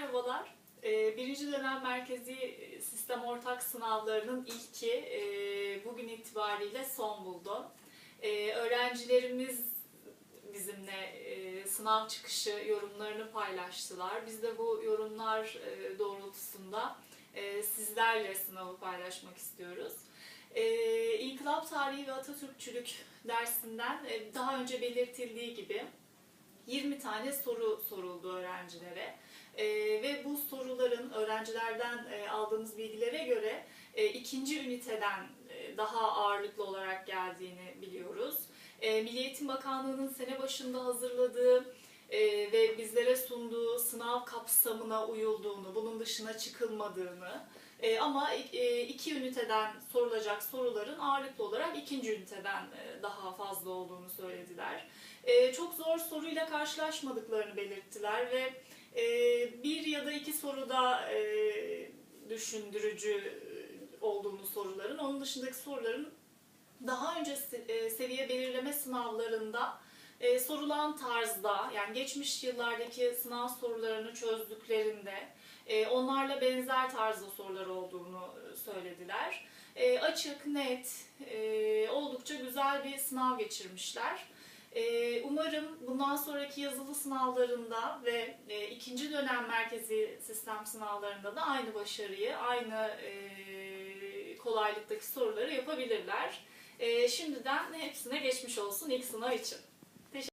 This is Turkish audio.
Merhabalar. Ee, Birinci dönem merkezi sistem ortak sınavlarının ilki e, bugün itibariyle son buldu. Ee, Öğrencilerimiz bizimle e, sınav çıkışı yorumlarını paylaştılar. Biz de bu yorumlar e, doğrultusunda e, sizlerle sınavı paylaşmak istiyoruz. Ee, İnkılap Tarihi ve Atatürkçülük dersinden e, daha önce belirtildiği gibi 20 tane soru soruldu öğrencilere. Ee, ve bu soruların öğrencilerden e, aldığımız bilgilere göre e, ikinci üniteden e, daha ağırlıklı olarak geldiğini biliyoruz. E, Milli Eğitim Bakanlığı'nın sene başında hazırladığı e, ve bizlere sunduğu sınav kapsamına uyulduğunu, bunun dışına çıkılmadığını e, ama e, iki üniteden sorulacak soruların ağırlıklı olarak ikinci üniteden e, daha fazla olduğunu söylediler. E, çok zor soruyla karşılaşmadıklarını belirttiler ve e, bir ya da iki soruda e, düşündürücü olduğunu soruların. Onun dışındaki soruların daha önce e, seviye belirleme sınavlarında e, sorulan tarzda yani geçmiş yıllardaki sınav sorularını çözdüklerinde e, onlarla benzer tarzda sorular olduğunu söylediler. E, açık, net, e, oldukça güzel bir sınav geçirmişler. Ee, Umarım bundan sonraki yazılı sınavlarında ve e, ikinci dönem merkezi sistem sınavlarında da aynı başarıyı, aynı e, kolaylıktaki soruları yapabilirler. E, Şimdiden hepsine geçmiş olsun ilk sınav için.